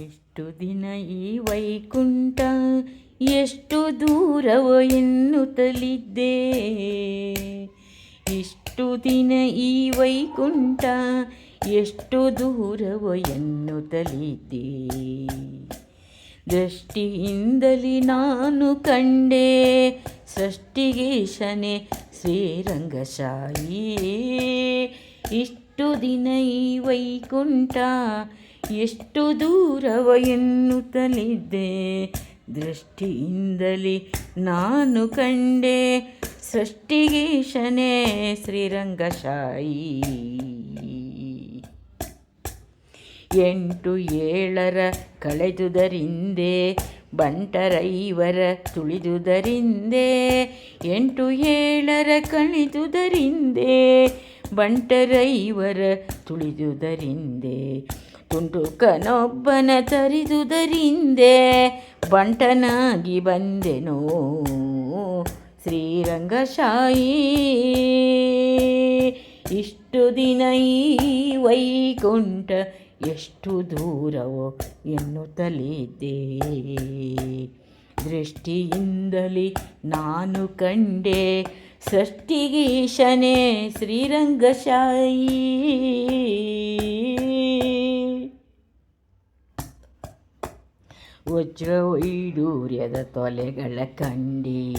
ಎಷ್ಟು ದಿನ ಈ ವೈಕುಂಠ? ಎಷ್ಟು ದೂರವೋ ಎನ್ನುತ್ತಲಿದ್ದೆ ಇಷ್ಟು ದಿನ ಈ ವೈಕುಂಠ? ಎಷ್ಟು ದೂರವೋ ಎನ್ನುತ್ತಲಿದ್ದೆ ದೃಷ್ಟಿಯಿಂದಲಿ ನಾನು ಕಂಡೆ ಸೃಷ್ಟಿಗೇಶನೆ ಶ್ರೀರಂಗಶಾಯಿ ಇಷ್ಟು ದಿನ ಈ ವೈಕುಂಠ ಎಷ್ಟು ದೂರವ ಎನ್ನುತ್ತಲಿದ್ದೆ. ದೃಷ್ಟಿಯಿಂದಲೇ ನಾನು ಕಂಡೆ ಸೃಷ್ಟಿಗೀಶನೇ ಶ್ರೀರಂಗಶಾಯಿ. ಎಂಟು ಏಳರ ಕಳೆದುದರಿಂದೆ, ಬಂಟರೈವರ ತುಳಿದುದರಿಂದೆ, ಎಂಟು ಏಳರ ಕಳೆದುದರಿಂದೆ, ಬಂಟರೈವರ ತುಳಿದುದರಿಂದೆ ತುಂಟುಕನೊಬ್ಬನ ಚರಿದುದರಿಂದೆ ಬಂಟನಾಗಿ ಬಂದೆನೋ. ಶ್ರೀರಂಗಶಾಯಿ, ಇಷ್ಟು ದಿನ ಈ ವೈಕುಂಠ ಎಷ್ಟು ದೂರವೋ ಎನ್ನುತ್ತಲಿದ್ದೆ. ದೃಷ್ಟಿಯಿಂದಲೇ ನಾನು ಕಂಡೆ ಸೃಷ್ಟಿಗೀಶನೇ ಶ್ರೀರಂಗಶಾಯಿ. ವಜ್ರವೈಡೂರ್ಯದ ತೊಲೆಗಳ ಕಂಡೆ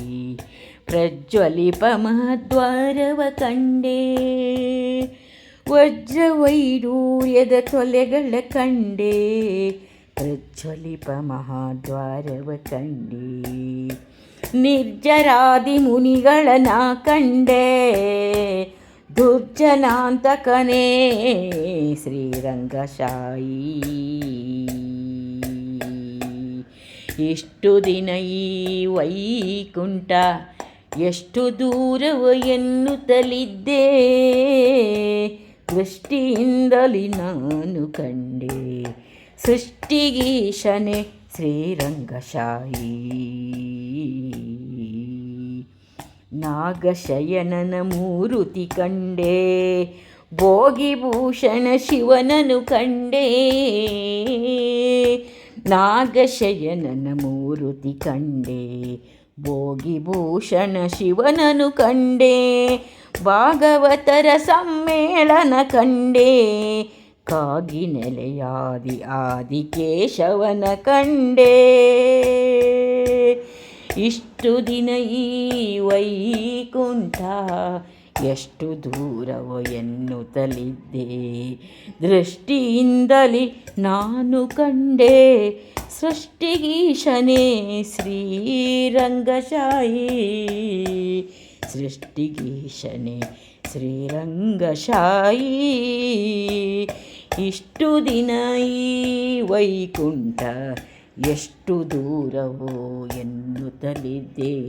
ಪ್ರಜ್ವಲಿಪ ಮಹದ್ವಾರವ ಕಂಡೆ. ವಜ್ರವೈಡೂರ್ಯದ ತೊಲೆಗಳ ಕಂಡೆ ಪ್ರಜ್ವಲಿಪ ಮಹಾದ್ವಾರವ ಕಂಡೆ. ನಿರ್ಜರಾದಿ ಮುನಿಗಳನ ಕಂಡೆ, ದುರ್ಜನಾಂತಕನೇ ಶ್ರೀರಂಗಶಾಯಿ. ಎಷ್ಟು ದಿನ ಈ ವೈಕುಂಠ, ಎಷ್ಟು ದೂರವ ಎನ್ನುತ್ತಲಿದ್ದೆ. ದೃಷ್ಟಿಯಿಂದಲಿ ನಾನು ಕಂಡೆ ಸೃಷ್ಟಿಗೀಶನೆ ಶ್ರೀರಂಗಶಾಯಿ ನಾಗಶಯನನ ಮೂರುತಿ ಕಂಡೆ, ಭೋಗಿಭೂಷಣ ಶಿವನನು ಕಂಡೆ. ನಾಗಶಯನನ ಮೂರುತಿ ಕಂಡೆ, ಭೋಗಿಭೂಷಣ ಶಿವನನು ಕಂಡೆ, ಭಾಗವತರ ಸಮ್ಮೇಳನ ಕಂಡೆ, ಕಾಗಿ ನೆಲೆಯಾದಿ ಆದಿಕೇಶವನ ಕಂಡೆ. ಇಷ್ಟು ದಿನ ಈ ವೈಕುಂಠ ಎಷ್ಟು ದೂರವೋ ಎನ್ನುತ್ತಲಿದ್ದೆ. ದೃಷ್ಟಿಯಿಂದಲಿ ನಾನು ಕಂಡೆ ಸೃಷ್ಟಿಗೀಶನೇ ಶ್ರೀರಂಗಶಾಯಿ ಸೃಷ್ಟಿಗೀಶನೇ ಶ್ರೀರಂಗಶಾಯಿ ಇಷ್ಟು ದಿನ ಈ ವೈಕುಂಠ ಎಷ್ಟು ದೂರವೋ ಎನ್ನುತ್ತಲಿದ್ದೆ.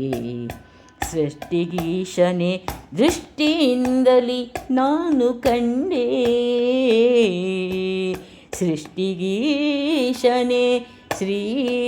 ಸೃಷ್ಟಿಗೀಶನೆ ದೃಷ್ಟಿಯಿಂದಲಿ ನಾನು ಕಂಡೆ. ಸೃಷ್ಟಿಗೀಶನೆ ಶ್ರೀರಂಗಶಾಯಿ